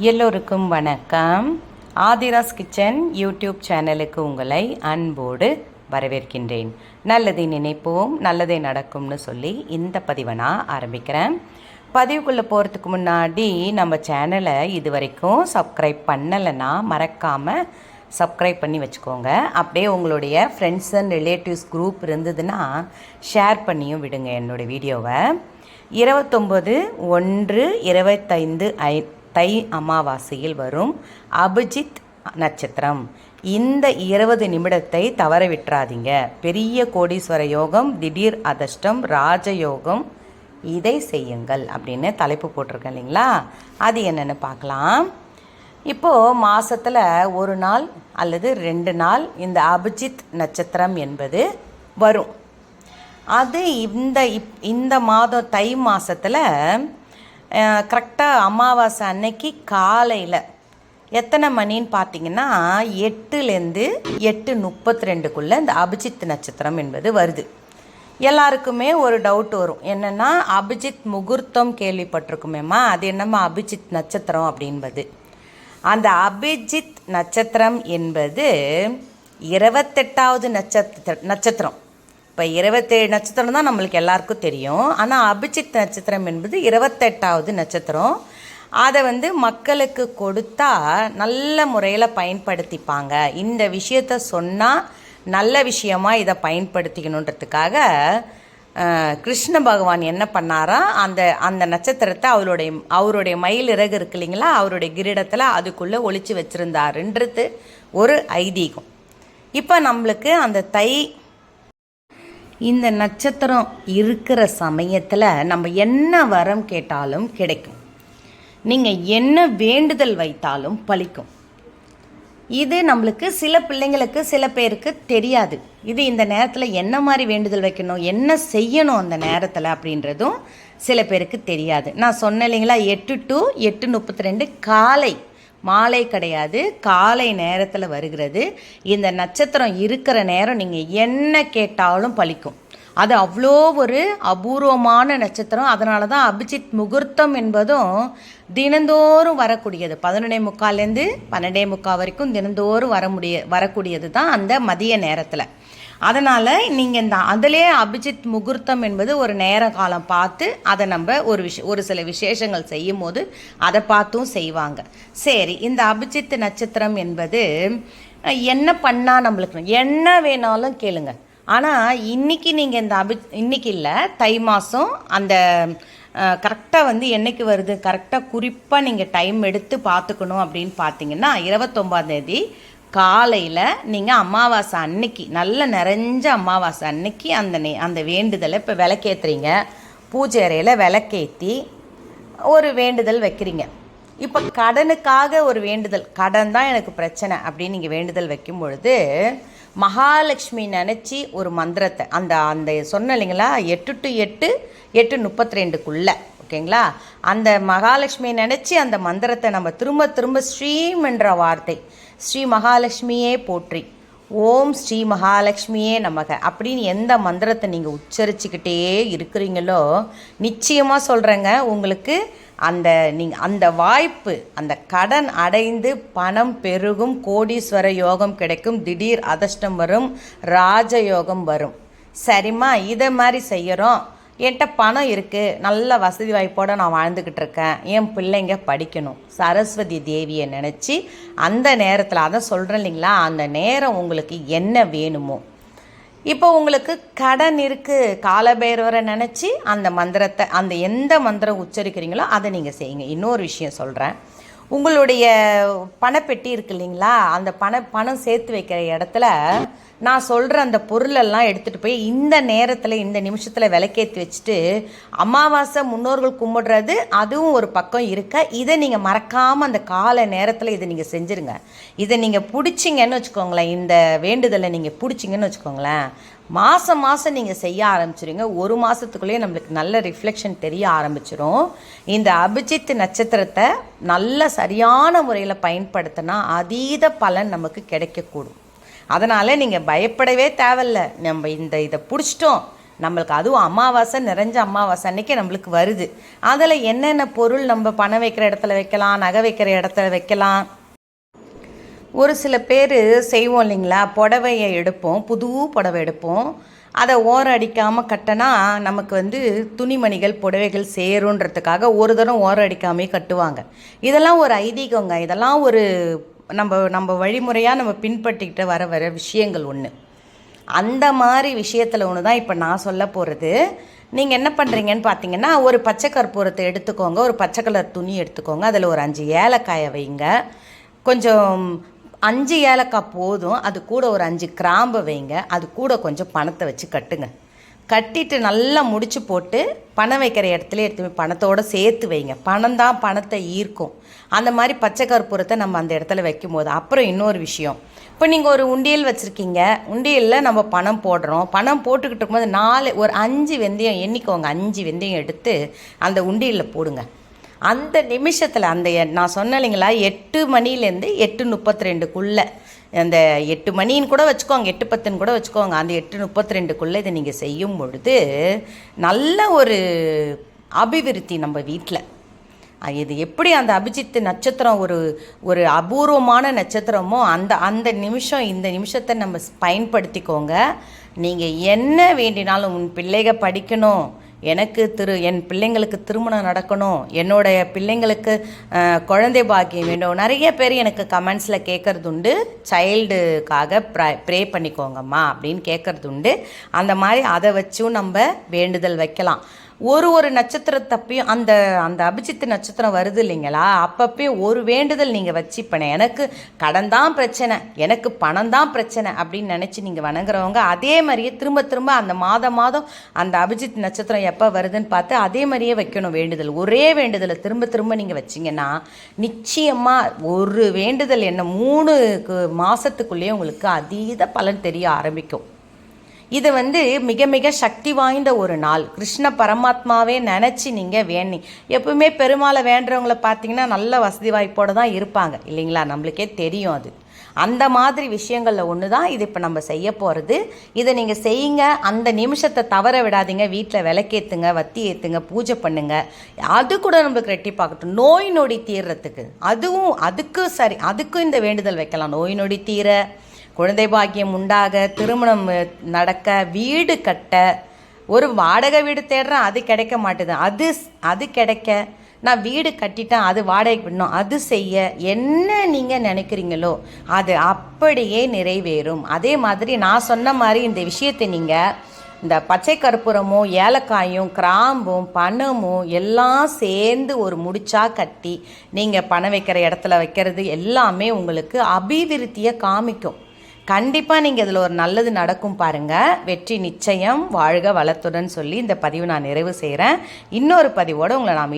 எல்லோருக்கும் வணக்கம். Aadhira's kitchen YouTube சேனலுக்கு உங்களை அன்போடு வரவேற்கின்றேன். நல்லதை நினைப்போம் நல்லதே நடக்கும்னு சொல்லி இந்த பதிவை நான் ஆரம்பிக்கிறேன். பதிவுக்குள்ளே போகிறதுக்கு முன்னாடி நம்ம சேனலை இது வரைக்கும் சப்ஸ்கிரைப் பண்ணலைன்னா மறக்காமல் சப்ஸ்கிரைப் பண்ணி வச்சுக்கோங்க. அப்படியே உங்களுடைய ஃப்ரெண்ட்ஸ் அண்ட் ரிலேட்டிவ்ஸ் குரூப் இருந்ததுன்னா ஷேர் பண்ணியும் விடுங்க என்னோடய வீடியோவை. இருபத்தொம்பது ஒன்று இருபத்தைந்து ஐ தை அமாவாசையில் வரும் அபிஜித் நட்சத்திரம். இந்த இருபது நிமிடத்தை தவற விட்டுறாதீங்க. பெரிய கோடீஸ்வர யோகம் திடீர் அதிர்ஷ்டம் ராஜயோகம் இதை செய்யுங்கள் அப்படின்னு தலைப்பு போட்டிருக்கேன் இல்லைங்களா? அது என்னென்னு பார்க்கலாம். இப்போது மாதத்தில் ஒரு நாள் அல்லது ரெண்டு நாள் இந்த அபிஜித் நட்சத்திரம் என்பது வரும். அது இந்த இப் இந்த மாதம் தை மாதத்தில் கரெக்டாக அமாவாசை அன்னைக்கு காலையில் எத்தனை மணின்னு பார்த்தீங்கன்னா எட்டுலேருந்து எட்டு முப்பத்தி ரெண்டுக்குள்ளே இந்த அபிஜித் நட்சத்திரம் என்பது வருது. எல்லாருக்குமே ஒரு டவுட் வரும். என்னென்னா அபிஜித் முகூர்த்தம் கேள்விப்பட்டிருக்குமேம்மா அது என்னம்மா அபிஜித் நட்சத்திரம் அப்படின்பது. அந்த அபிஜித் நட்சத்திரம் என்பது இருபத்தெட்டாவது நட்சத்திர நட்சத்திரம். இப்போ இருபத்தேழு நட்சத்திரம் தான் நம்மளுக்கு எல்லாருக்கும் தெரியும். ஆனால் அபிஜித் நட்சத்திரம் என்பது இருபத்தெட்டாவது நட்சத்திரம். அதை வந்து மக்களுக்கு கொடுத்தா நல்ல முறையில் பயன்படுத்திப்பாங்க. இந்த விஷயத்த சொன்னால் நல்ல விஷயமாக இதை பயன்படுத்திக்கணுன்றதுக்காக கிருஷ்ண பகவான் என்ன பண்ணாரா அந்த அந்த நட்சத்திரத்தை அவருடைய அவருடைய மயில் இறகு இருக்கு இல்லைங்களா அவருடைய கிரீடத்தில் அதுக்குள்ளே ஒழிச்சு வச்சுருந்தாருன்றது ஒரு ஐதீகம். இப்போ நம்மளுக்கு அந்த தை இந்த நட்சத்திரம் இருக்கிற சமயத்தில் நம்ம என்ன வரம் கேட்டாலும் கிடைக்கும். நீங்கள் என்ன வேண்டுதல் வைத்தாலும் பழிக்கும். இது நம்மளுக்கு சில பிள்ளைங்களுக்கு சில பேருக்கு தெரியாது. இது இந்த நேரத்தில் என்ன மாதிரி வேண்டுதல் வைக்கணும் என்ன செய்யணும் அந்த நேரத்தில் அப்படின்றதும் சில பேருக்கு தெரியாது. நான் சொன்னேன் இல்லைங்களா? எட்டு டு எட்டு முப்பத்தி ரெண்டு காலை மாலை கிடையாது காலை நேரத்தில் வருகிறது. இந்த நட்சத்திரம் இருக்கிற நேரம் நீங்கள் என்ன கேட்டாலும் பழிக்கும். அது அவ்வளோ ஒரு அபூர்வமான நட்சத்திரம். அதனால தான் அபிஜித் முகூர்த்தம் என்பதும் தினந்தோறும் வரக்கூடியது. பதினொன்னே முக்கால்லேருந்து பன்னெண்டே முக்கால் வரைக்கும் தினந்தோறும் வர முடிய வரக்கூடியது தான் அந்த மதிய நேரத்தில். அதனால் நீங்கள் இந்த அதிலே அபிஜித் முகூர்த்தம் என்பது ஒரு நேர காலம் பார்த்து அதை நம்ம ஒரு விஷ ஒரு சில விசேஷங்கள் செய்யும் போது அதை பார்த்தும் செய்வாங்க. சரி இந்த அபிஜித் நட்சத்திரம் என்பது என்ன பண்ணால் நம்மளுக்கு என்ன வேணாலும் கேளுங்கள் ஆனால் இன்றைக்கி நீங்கள் இந்த அபி இன்றைக்கி இல்லை தை மாதம் அந்த கரெக்டாக வந்து என்னைக்கு வருது கரெக்டாக குறிப்பாக நீங்கள் டைம் எடுத்து பார்த்துக்கணும் அப்படின்னு பார்த்தீங்கன்னா இருபத்தொம்பதாந்தேதி காலையில் நீங்கள் அமாவாசை அன்னைக்கு நல்ல நிறைஞ்ச அமாவாசை அன்னைக்கு அந்த நே அந்த வேண்டுதலை இப்போ விளக்கேற்றுறீங்க பூஜை அறையில் விளக்கேற்றி ஒரு வேண்டுதல் வைக்கிறீங்க. இப்போ கடனுக்காக ஒரு வேண்டுதல் கடன் தான் எனக்கு பிரச்சனை அப்படின்னு நீங்கள் வேண்டுதல் வைக்கும் பொழுது மகாலட்சுமி நினச்சி ஒரு மந்திரத்தை. அந்த அந்த சொன்ன இல்லைங்களா? எட்டு டு எட்டு எட்டு முப்பத்தி ரெண்டுக்குள்ளே ஓகேங்களா? அந்த மகாலட்சுமியை நினச்சி அந்த மந்திரத்தை நம்ம திரும்ப திரும்ப ஸ்ரீம் என்ற வார்த்தை ஸ்ரீ மகாலட்சுமியே போற்றி ஓம் ஸ்ரீ மகாலட்சுமியே நமக அப்படின்னு எந்த மந்திரத்தை நீங்கள் உச்சரிச்சுக்கிட்டே இருக்கிறீங்களோ நிச்சயமாக சொல்கிறேங்க உங்களுக்கு அந்த நீங்கள் அந்த வாய்ப்பு அந்த கடன் அடைந்து பணம் பெருகும் கோடீஸ்வர யோகம் கிடைக்கும் திடீர் அதிர்ஷ்டம் வரும் ராஜயோகம் வரும். சரிம்மா இதை மாதிரி செய்கிறோம் என்கிட்ட பணம் இருக்குது நல்ல வசதி வாய்ப்போடு நான் வாழ்ந்துக்கிட்டு இருக்கேன். என் பிள்ளைங்க படிக்கணும். சரஸ்வதி தேவியை நினச்சி அந்த நேரத்தில் அதை சொல்கிறேன் இல்லைங்களா? அந்த நேரம் உங்களுக்கு என்ன வேணுமோ இப்போ உங்களுக்கு கடன் இருக்குது காலபைரவரை நினச்சி அந்த மந்திரத்தை அந்த எந்த மந்திரம் உச்சரிக்கிறீங்களோ அதை நீங்கள் செய்யுங்க. இன்னொரு விஷயம் சொல்கிறேன் உங்களுடைய பணப்பெட்டி இருக்கு இல்லைங்களா? அந்த பண பணம் சேர்த்து வைக்கிற இடத்துல நான் சொல்கிற அந்த பொருளெல்லாம் எடுத்துகிட்டு போய் இந்த நேரத்தில் இந்த நிமிஷத்தில் விளக்கேற்றி வச்சுட்டு அமாவாசை முன்னோர்கள் கும்பிடுறது அதுவும் ஒரு பக்கம் இருக்க இதை நீங்கள் மறக்காமல் அந்த கால நேரத்தில் இதை நீங்கள் செஞ்சுருங்க. இதை நீங்கள் பிடிச்சிங்கன்னு வச்சுக்கோங்களேன் இந்த வேண்டுதலை நீங்கள் பிடிச்சிங்கன்னு வச்சுக்கோங்களேன் மாதம் மாதம் நீங்கள் செய்ய ஆரம்பிச்சிருங்க. ஒரு மாதத்துக்குள்ளேயே நம்மளுக்கு நல்ல ரிஃப்ளெக்ஷன் தெரிய ஆரம்பிச்சிடும் இந்த அபிஜித் நட்சத்திரத்தை நல்ல சரியான முறையில் பயன்படுத்தினா அதீத பலன் நமக்கு கிடைக்கக்கூடும். அதனால் நீங்கள் பயப்படவே தேவையில்ல. நம்ம இந்த இதை பிடிச்சிட்டோம். நம்மளுக்கு அதுவும் அமாவாசை நிறைஞ்ச அமாவாசை அன்றைக்கி நம்மளுக்கு வருது. அதில் என்னென்ன பொருள் நம்ம பணம் வைக்கிற இடத்துல வைக்கலாம் நகை வைக்கிற இடத்துல வைக்கலாம்? ஒரு சில பேர் செய்வோம் இல்லைங்களா? புடவையை எடுப்போம். புது புடவை எடுப்போம். அதை ஓரம் அடிக்காமல் கட்டினா நமக்கு வந்து துணிமணிகள் புடவைகள் சேருன்றதுக்காக ஒரு தரம் ஓரம் அடிக்காமே கட்டுவாங்க. இதெல்லாம் ஒரு ஐதீகங்க. இதெல்லாம் ஒரு நம்ம நம்ம வழிமுறையாக நம்ம பின்பற்றிக்கிட்டு வர வர விஷயங்கள் ஒன்று அந்த மாதிரி விஷயத்தில் ஒன்று தான் இப்போ நான் சொல்ல போகிறது நீங்கள் என்ன பண்ணுறீங்கன்னு பார்த்தீங்கன்னா ஒரு பச்சை கற்பூரத்தை எடுத்துக்கோங்க. ஒரு பச்சை கலர் துணி எடுத்துக்கோங்க. அதில் ஒரு அஞ்சு ஏலக்காயை வைங்க. கொஞ்சம் அஞ்சு ஏலக்காய் போதும். அது கூட ஒரு அஞ்சு கிராம்பு வைங்க. அது கூட கொஞ்சம் பணத்தை வச்சு கட்டுங்க. கட்டிட்டு நல்லா முடிச்சு போட்டு பணம் வைக்கிற இடத்துல எடுத்து போய் பணத்தோடு சேர்த்து வைங்க. பணம் தான் பணத்தை ஈர்க்கும். அந்த மாதிரி பச்சை கற்பூரத்தை நம்ம அந்த இடத்துல வைக்கும்போது. அப்புறம் இன்னொரு விஷயம். இப்போ நீங்கள் ஒரு உண்டியல் வச்சுருக்கீங்க. உண்டியலில் நம்ம பணம் போடுறோம். பணம் போட்டுக்கிட்டு இருக்கும்போது நாலு ஒரு அஞ்சு வெந்தயம் எண்ணிக்கோங்க அஞ்சு வெந்தயம் எடுத்து அந்த உண்டியலில் போடுங்க. அந்த நிமிஷத்தில் அந்த நான் சொன்னேன் இல்லைங்களா எட்டு மணிலேருந்து எட்டு முப்பத்தி ரெண்டுக்குள்ளே அந்த எட்டு மணின்னு கூட வச்சுக்கோங்க எட்டு பத்துன்னு கூட வச்சுக்கோங்க. அந்த எட்டு முப்பத்தி ரெண்டுக்குள்ளே இதை நீங்கள் செய்யும் பொழுது நல்ல ஒரு அபிவிருத்தி நம்ம வீட்டில் இது எப்படி அந்த அபிஜித் நட்சத்திரம் ஒரு ஒரு அபூர்வமான நட்சத்திரமோ அந்த அந்த நிமிஷம் இந்த நிமிஷத்தை நம்ம ஸ்- பயன்படுத்திக்கோங்க. நீங்கள் என்ன வேண்டினாலும் உன் பிள்ளைக படிக்கணும். எனக்கு திரு என் பிள்ளைங்களுக்கு திருமணம் நடக்கணும். என்னுடைய பிள்ளைங்களுக்கு குழந்தை பாக்கியம் வேண்டும். நிறைய பேர் எனக்கு கமெண்ட்ஸில் கேட்குறது உண்டு சைல்டுக்காக ப்ர ப்ரே பண்ணிக்கோங்கம்மா அப்படின்னு கேட்குறது உண்டு அந்த மாதிரி அதை வச்சும் நம்ம வேண்டுதல் வைக்கலாம். ஒரு ஒரு நட்சத்திரத்தப்பையும் அந்த அந்த அபிஜித் நட்சத்திரம் வருது இல்லைங்களா? அப்பப்பயும் ஒரு வேண்டுதல் நீங்கள் வச்சுப்பேன். எனக்கு கடன் தான் பிரச்சனை எனக்கு பணம் தான் பிரச்சனை அப்படின்னு நினச்சி நீங்கள் வணங்குறவங்க அதே மாதிரியே திரும்ப திரும்ப அந்த மாதம் மாதம் அந்த அபிஜித் நட்சத்திரம் எப்போ வருதுன்னு பார்த்து அதே மாதிரியே வைக்கணும் வேண்டுதல். ஒரே வேண்டுதலை திரும்ப திரும்ப நீங்கள் வச்சிங்கன்னா நிச்சயமாக ஒரு வேண்டுதல் என்ன மூணு கு- உங்களுக்கு அதீத பலன் தெரிய ஆரம்பிக்கும். இது வந்து மிக மிக சக்தி வாய்ந்த ஒரு நாள். கிருஷ்ண பரமாத்மாவே நினச்சி நீங்கள் வேணி எப்பவுமே பெருமாளை வேண்டுறவங்கள பார்த்தீங்கன்னா நல்ல வசதி வாய்ப்போடு தான் இருப்பாங்க. இல்லைங்களா? நம்மளுக்கே தெரியும் அது. அந்த மாதிரி விஷயங்களில் ஒன்று தான் இது இப்போ நம்ம செய்ய போகிறது இதை நீங்கள் செய்யுங்க. அந்த நிமிஷத்தை தவற விடாதீங்க. வீட்டில் விளக்கேற்றுங்க வத்தி ஏற்றுங்க பூஜை பண்ணுங்க. அது கூட நம்மளுக்கு ரெட்டிப்பாக்கட்டும் நோய் நொடி தீர்றதுக்கு. அதுவும் அதுக்கு சரி அதுக்கும் இந்த வேண்டுதல் வைக்கலாம். நோய் நொடி தீர குழந்தை பாக்கியம் உண்டாக திருமணம் நடக்க வீடு கட்ட ஒரு வாடகை வீடு தேடுறேன் அது கிடைக்க மாட்டுது. அது அது கிடைக்க நான் வீடு கட்டிட்டேன் அது வாடகைக்கு விடணும். அது செய்ய என்ன நீங்கள் நினைக்கிறீங்களோ அது அப்படியே நிறைவேறும். அதே மாதிரி நான் சொன்ன மாதிரி இந்த விஷயத்தை நீங்கள் இந்த பச்சை கற்பூரமும் ஏலக்காயும் கிராம்பும் பணமும் எல்லாம் சேர்ந்து ஒரு முடிச்சா கட்டி நீங்கள் பணம் வைக்கிற இடத்துல வைக்கிறது எல்லாமே உங்களுக்கு அபிவிருத்தியை காமிக்கும். கண்டிப்பாக நீங்கள் இதில் ஒரு நல்லது நடக்கும் பாருங்கள் வெற்றி நிச்சயம். வாழ்க வளத்துடன் சொல்லி இந்த பதிவு நான் நிறைவு செய்கிறேன் இன்னொரு பதிவோடு உங்களை நான்